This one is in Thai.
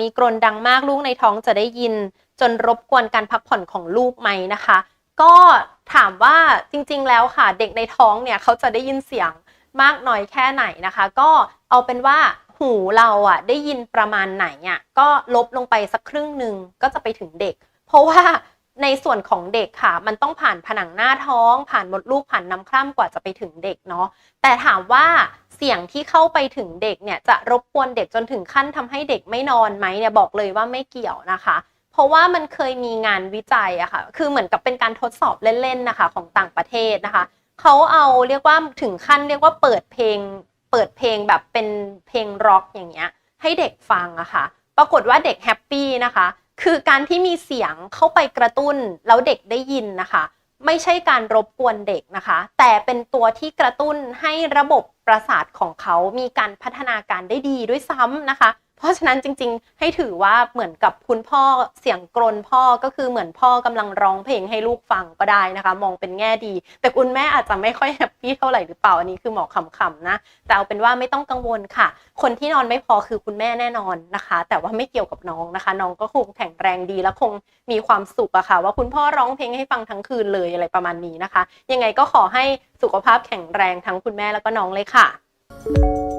มีกรนดังมากลูกในท้องจะได้ยิน จนรบกวนการพักผ่อนของลูกไหมนะคะ ก็ถามว่าจริงๆแล้วค่ะ เด็กในท้องเนี่ยเขาจะได้ยินเสียงมากน้อยแค่ไหนนะคะ ก็เอาเป็นว่าหูเราอะได้ยินประมาณไหนอะก็ลบลงไปสักครึ่งหนึ่งก็จะไปถึงเด็ก เพราะว่าในส่วนของเด็กค่ะ มันต้องผ่านผนังหน้าท้อง ผ่านมดลูกผ่านน้ำคร่ำกว่าจะไปถึงเด็กเนาะแต่ถามว่า เสียงที่เข้าไปถึงเด็กเนี่ยจะรบกวนเด็กจนถึงขั้นทำให้เด็กไม่นอนไหมเนี่ยบอกเลยว่าไม่เกี่ยวนะคะ เพราะว่ามันเคยมีงานวิจัยอะค่ะคือเหมือนกับเป็นการทดสอบเล่นๆนะคะของต่างประเทศนะคะเขาเอาเรียกว่าถึงขั้นเรียกว่าเปิดเพลง เปิดเพลงแบบเป็นเพลงร็อกอย่างเงี้ยให้เด็กฟังอะค่ะ ปรากฏว่าเด็กแฮปปี้นะคะ คือการที่มีเสียงเข้าไปกระตุ้นแล้วเด็กได้ยินนะคะ ไม่ใช่การรบกวนเด็กนะคะ แต่เป็นตัวที่กระตุ้นให้ระบบประสาทของเขามีการพัฒนาการได้ดีด้วยซ้ำนะคะ เพราะฉะนั้นจริง ๆ ให้ถือว่าเหมือนกับคุณพ่อเสียงกรนพ่อก็คือเหมือนพ่อกำลังร้องเพลงให้ลูกฟังก็ได้นะคะ มองเป็นแง่ดี แต่คุณแม่อาจจะไม่ค่อยแฮปปี้เท่าไหร่หรือเปล่าอันนี้คือหมอขำๆนะ แต่เอาเป็นว่าไม่ต้องกังวลค่ะ คนที่นอนไม่พอคือคุณแม่แน่นอนนะคะ แต่ว่าไม่เกี่ยวกับน้องนะคะ น้องก็คงแข็งแรงดีและคงมีความสุขอะค่ะ ว่าคุณพ่อร้องเพลงให้ฟังทั้งคืนเลยอะไรประมาณนี้นะคะ ยังไงก็ขอให้สุขภาพแข็งแรงทั้งคุณแม่แล้วก็น้องเลยค่ะ